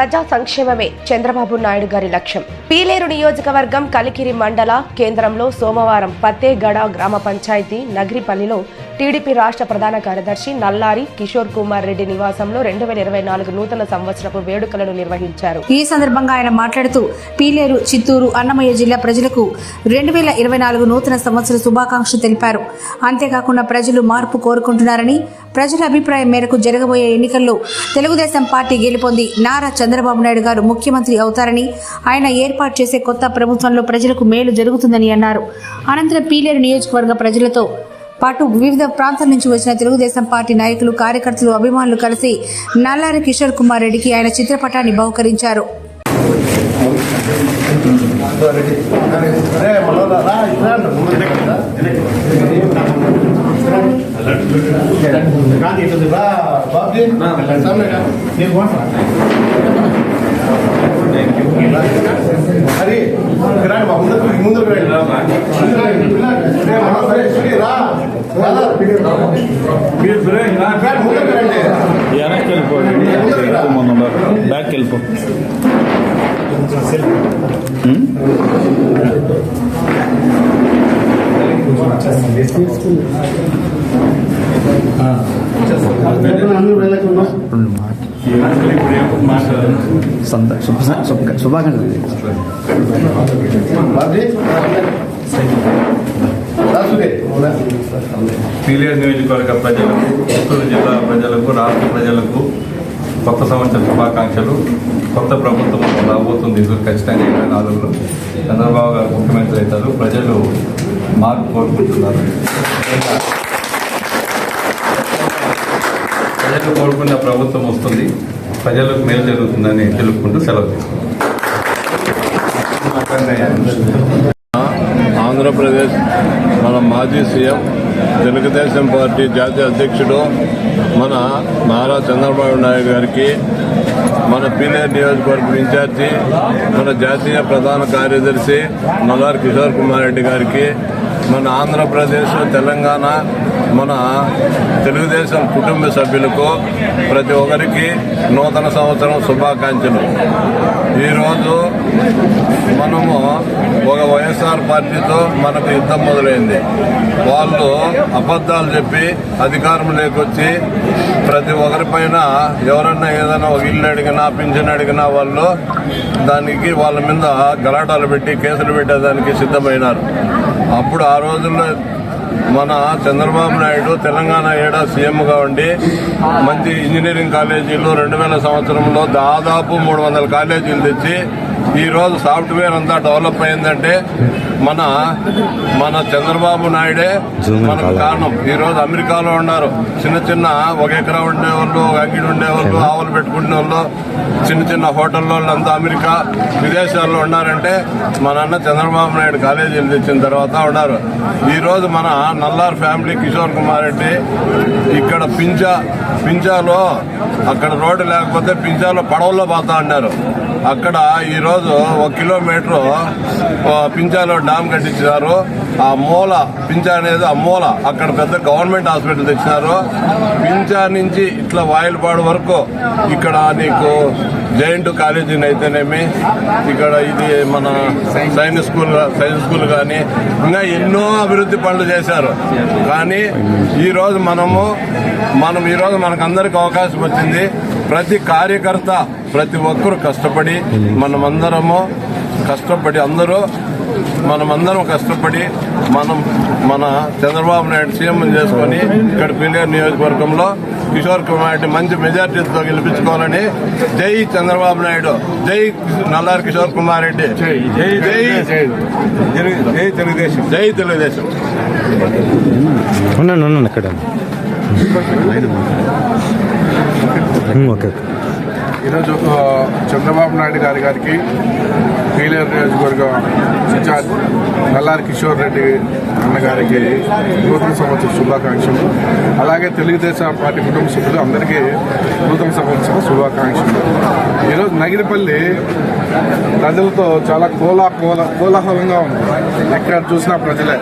ప్రజా సంక్షేమమే చంద్రబాబు నాయుడు గారి లక్ష్యం. పీలేరు నియోజకవర్గం కలికిరి మండల కేంద్రంలో సోమవారం పత్తేగడ గ్రామ పంచాయతీ నగిరిపల్లిలో టీడీపీ రాష్ట్ర ప్రధాన కార్యదర్శి నల్లారి కిషోర్ కుమార్ రెడ్డి నివాసంలో రెండు వేల ఇరవై నాలుగు నూతన సంవత్సరపు వేడుకలను నిర్వహించారు. ఈ సందర్భంగా ఆయన మాట్లాడుతూ పీలేరు చిత్తూరు అన్నమయ్య జిల్లా ప్రజలకు రెండు వేల ఇరవై నాలుగు నూతన సంవత్సర శుభాకాంక్షలు తెలిపారు. అంతేకాకుండా ప్రజలు మార్పు కోరుకుంటున్నారని ప్రజల అభిప్రాయం మేరకు జరగబోయే ఎన్నికల్లో తెలుగుదేశం పార్టీ గెలుపొంది నారా చంద్రబాబు నాయుడు గారు ముఖ్యమంత్రి అవుతారని ఆయన ఏర్పాటు చేసే కొత్త ప్రభుత్వంలో ప్రజలకు మేలు జరుగుతుందని అన్నారు. అనంతరం పీలేరు నియోజకవర్గ ప్రజలతో పాటు వివిధ ప్రాంతాల నుంచి వచ్చిన తెలుగుదేశం పార్టీ నాయకులు కార్యకర్తలు అభిమానులు కలిసి నల్లారి కిషోర్ కుమార్ రెడ్డికి ఆయన చిత్రపటాన్ని బహుకరించారు. ముందు మీరు ముందుకు రండి వెనక్కి వెళ్ళిపో మొన్న బ్యాక్ వెళ్ళిపో సంత శుభ శుభ శుభాకాంక్షలు సీనియర్ నియోజకవర్గ ప్రజలకు చిత్తూరు జిల్లా ప్రజలకు రాష్ట్ర ప్రజలకు కొత్త సంవత్సర శుభాకాంక్షలు. కొత్త ప్రభుత్వం రాబోతుంది. ఇది ఖచ్చితంగా ఇరవై నాలుగులో. చంద్రబాబు గారు ముఖ్యమంత్రి అవుతారు. ప్రజలు మార్పు కోరుకుంటున్నారు. ప్రజలు కోరుకున్న ప్రభుత్వం వస్తుంది. ప్రజలకు మేలు జరుగుతుందని తెలుపుకుంటూ సెలవు ఆంధ్రప్రదేశ్ మన మాజీ సీఎం తెలుగుదేశం పార్టీ జాతీయ అధ్యక్షుడు మన నారా చంద్రబాబు నాయుడు గారికి మన పీలేరు నియోజకవర్గం ఇన్ఛార్జి మన జాతీయ ప్రధాన కార్యదర్శి నల్లారి కిషోర్ కుమార్ రెడ్డి గారికి మన ఆంధ్రప్రదేశ్ తెలంగాణ మన తెలుగుదేశం కుటుంబ సభ్యులకు ప్రతి ఒక్కరికి నూతన సంవత్సరం శుభాకాంక్షలు. ఈరోజు మనము ఒక వైఎస్ఆర్ పార్టీతో మనకు యుద్ధం మొదలైంది. వాళ్ళు అబద్ధాలు చెప్పి అధికారం లేకొచ్చి ప్రతి ఒక్కరిపైన ఎవరన్నా ఏదైనా ఒక ఇల్లు అడిగినా పింఛన్ అడిగినా వాళ్ళు దానికి వాళ్ళ మీద గలాటాలు పెట్టి కేసులు పెట్టేదానికి సిద్ధమైనారు. అప్పుడు ఆ రోజుల్లో మన చంద్రబాబు నాయుడు తెలంగాణ ఏడా సీఎంగా ఉండి మంచి ఇంజనీరింగ్ కాలేజీలు రెండు వేల సంవత్సరంలో దాదాపు మూడు వందల కాలేజీలు తెచ్చి ఈ రోజు సాఫ్ట్వేర్ అంతా డెవలప్ అయిందంటే మన మన చంద్రబాబు నాయుడే మనకు కారణం. ఈ రోజు అమెరికాలో ఉన్నారు. చిన్న చిన్న ఒక ఎకరా ఉండేవాళ్ళు ఒక అంగిడి ఉండేవాళ్ళు ఆవులు పెట్టుకునే వాళ్ళు చిన్న చిన్న హోటల్లో అంతా అమెరికా విదేశాల్లో ఉన్నారంటే మన అన్న చంద్రబాబు నాయుడు కాలేజీలు తెచ్చిన తర్వాత ఉన్నారు. ఈ రోజు మన నల్లార్ ఫ్యామిలీ కిషోర్ కుమార్ రెడ్డి ఇక్కడ పించా పించాలో అక్కడ రోడ్డు లేకపోతే పించాలో పడవల్లో పోతా అన్నారు. అక్కడ ఈ రోజు ఒక కిలోమీటర్ పింఛాలో డామ్ కట్టించినారు. ఆ మూల పింఛా అనేది ఆ మూల అక్కడ పెద్ద గవర్నమెంట్ హాస్పిటల్ తెచ్చినారు. పింఛా నుంచి ఇట్లా వాయిల్పాడు వరకు ఇక్కడ నీకు జైంట్ కాలేజీని అయితేనేమి ఇక్కడ ఇది మన సైన్స్ స్కూల్ సైన్స్ స్కూల్ కానీ ఇంకా ఎన్నో అభివృద్ధి పనులు చేశారు. కానీ ఈరోజు మనము మనం ఈ రోజు మనకందరికి అవకాశం వచ్చింది. ప్రతి కార్యకర్త ప్రతి ఒక్కరు కష్టపడి మనమందరము కష్టపడి అందరూ మనమందరం కష్టపడి మనం మన చంద్రబాబు నాయుడు సీఎం చేసుకొని ఇక్కడ పిల్లర్ నియోజకవర్గంలో కిషోర్ కుమార్ రెడ్డి మంచి మెజార్టీతో గెలిపించుకోవాలని జై చంద్రబాబు నాయుడు జై నల్లారి కిషోర్ కుమార్ రెడ్డి. జై జై జై తెలుగుదేశం. జై తెలుగుదేశం. ఉన్నాను ఉన్నాను అక్కడ ఓకే. ఈరోజు చంద్రబాబు నాయుడు గారి గారికి పీలేరు నియోజకవర్గం ఇన్ఛార్జ్ నల్లారి కిషోర్ రెడ్డి అన్నగారికి నూతన సంవత్సర శుభాకాంక్షలు. అలాగే తెలుగుదేశం పార్టీ కుటుంబ సభ్యులు అందరికీ నూతన సంవత్సర శుభాకాంక్షలు. ఈరోజు నగిరిపల్లి ప్రజలతో చాలా కోలా కోలా కోలాహలంగా ఉంది. ఎక్కడ చూసినా ప్రజలే.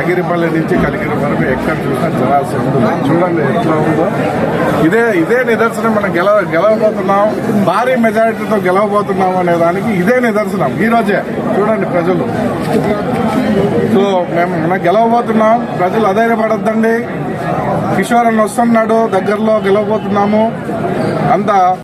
నగిరిపల్లి నుంచి కలిగిరి వరకు ఎక్కడ చూసినా జనాల్సి ఉంటుంది. చూడండి ఎట్లా ఉందో. ఇదే ఇదే నిదర్శనం మనం గెలవ గెలవబోతున్నాం. భారీ మెజారిటీతో గెలవబోతున్నాం అనే దానికి ఇదే నిదర్శనం. ఈరోజే చూడండి ప్రజలు. సో మేము మనం గెలవబోతున్నాం. ప్రజలు అధైర్యపడద్దండి. కిషోర్ అన్న వస్తున్నాడు. దగ్గరలో గెలవబోతున్నాము. అంతా